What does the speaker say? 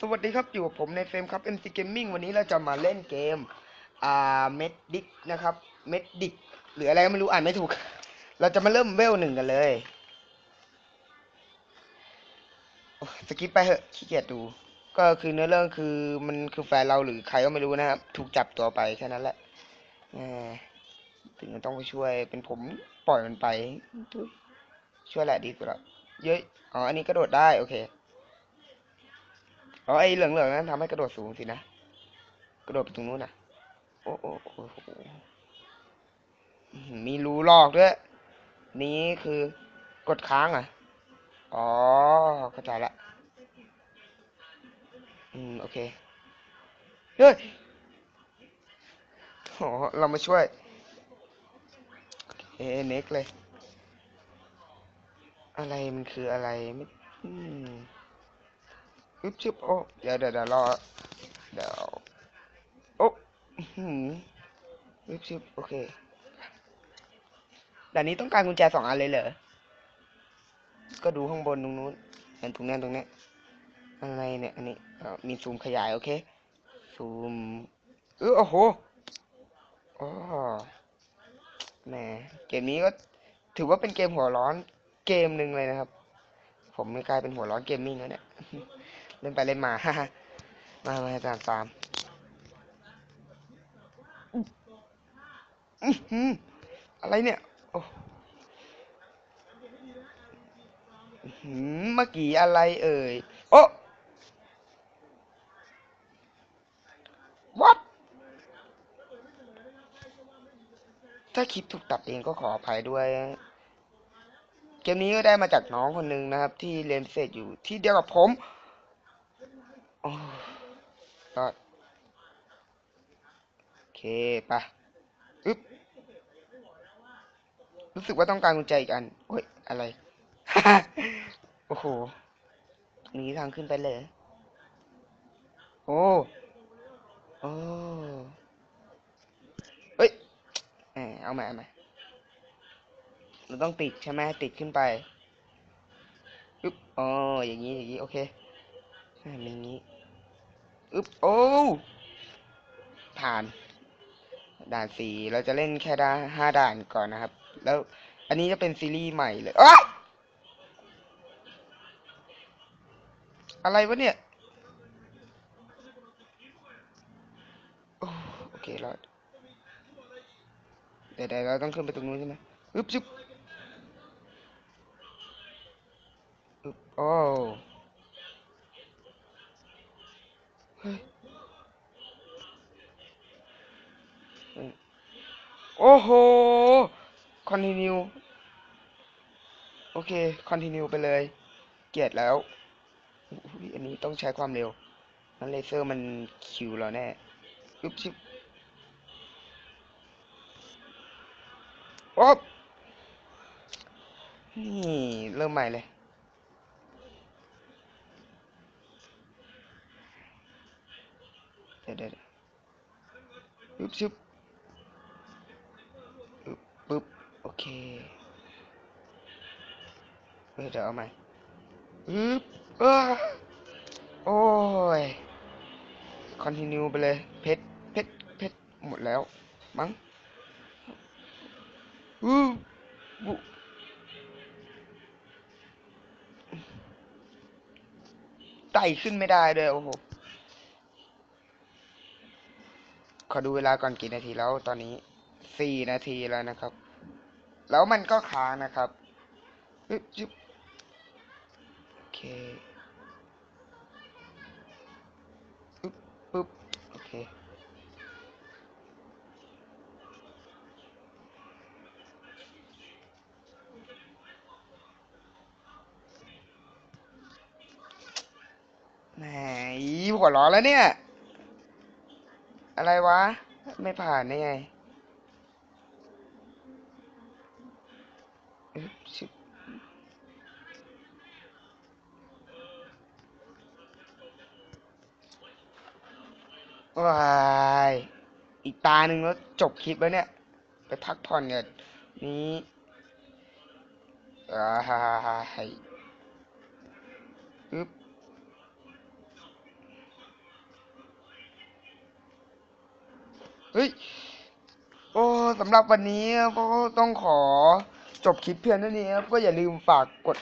สวัสดีครับอยู่กับผมในเฟรมครับ MC Gaming วันนี้เราจะมาเล่นเกม อ่าเมดดิกนะครับเมดดิกหรืออะไรก็ไม่รู้อ่านไม่ถูก เราจะมาเริ่มเวลหนึ่งกันเลยสกิปไปเหอะขี้เกียจดู ก็คือเนื้อเรื่องคือมันคือแฟนเราหรือใครก็ไม่รู้นะครับ ถูกจับตัวไปแค่นั้นแหละถึงจะต้องไปช่วยเป็นผมปล่อยมันไป ช่วยแหละดีกว่าเยอะอ๋ออันนี้กระโดดได้โอเค อ๋อไอ้เหลืองๆนั้นทำให้กระโดดสูงสินะ กระโดดไปตรงนู้นน่ะโอ้โหมีรูลอกด้วย นี้คือกดค้างอะ อ๋อ เข้าใจละ อืม โอเค เฮ้ยโอ้เรามาช่วย เอเน็กเลย อะไรมันคืออะไรไม่อืม บชึบโอ้เดี๋ยวเดี๋ยวเดี๋ยวรอเดี๋ยวโอ้หืมอึ๊บชึบโอเคด่นนี้ต้องการกุญแจสองอันเลยเหรอ ก็ดูข้างบนตรงนู้นเห็นตรงนี้นตรงนี้อะไรเนี่ยอันนี้มีซูมขยายโอเคซูมเออโอ้โหอ๋อแหมเกมนี้ก็ถือว่าเป็นเกมหัวร้อนเกมหนึ่งเลยนะครับ ผมไม่กลายเป็นหัวร้อนเกมมิ่งแล้วเนี่ย เล่นไปเล่นมามามาอาจารย์ตามอะไรเนี่ยโอ้อื้อหือเมื่อกี้อะไรเอ่ย โอ้ what ถ้าคลิปถูกตัดเองก็ขออภัยด้วย เกมนี้ก็ได้มาจากน้องคนหนึ่งนะครับ ที่เรียนพิเศษอยู่ที่เดียวกับผม ก็โอเคปะอึ๊บรู้สึกว่าต้องการกุญแจอีกอันโอ้ย อะไร โอ้โหตรงนี้ทางขึ้นไปเลย โอ้โอ้เฮ้ยเอาใหม่เอาใหม่เราต้องติดใช่ไหมติดขึ้นไปอึ๊บอ๋ออย่างนี้อย่างนี้ โอเคให้มันอย่างนี้ อึ๊บโอ้ผ่าน ด่านสี่เราจะเล่นแค่ด่านห้าด่านก่อนนะครับ แล้วอันนี้จะเป็นซีรีส์ใหม่เลยอ๊ะอะไรวะเนี่ยโอโอเครอดเดี๋ยวเดี๋ยวเราต้องขึ้นไปตรงนู้นใช่ไหมอึ๊บซึบอึ๊บโอ้เฮ้ย โอ้โห คอนติเนียโอเค คอนติเนียไปเลย เกียดแล้ว อันนี้ต้องใช้ความเร็ว นั้นเลเซอร์มันคิวเราแน่อึ๊บชิบโอ๊บนี่ เริ่มใหม่เลย ดี๋ยวเดี๋ยวเดี๋ยวอึ๊บชิบปึ๊บโอเคเดี๋ยวเอาใหม่อึ๊บเออโอ้ยคอนติเนียไปเลย เพชรเพชรเพชรหมดแล้วมั้งอู้บุไต่ขึ้นไม่ได้ด้วยโอ้โห ขอดูเวลาก่อนกี่นาทีแล้วตอนนี้สี่นาทีแล้วนะครับ แล้วมันก็ค้างนะครับปึ๊บจึ๊บโอเคปึ๊บปึ๊บโอเคแหมหัวร้อนแล้วเนี่ย อะไรวะ ไม่ผ่านได้ไงว้ายอีกตาหนึ่งแล้วจบคลิปแล้วเนี่ย ไปพักผ่อนเนี่ยนี้อ่าฮ่าฮ่าฮ่าให้อึ๊บ เฮ้ยโอ้สำหรับวันนี้ก็ต้องขอจบคลิปเพียงเท่านี้ครับก็อย่าลืมฝากกด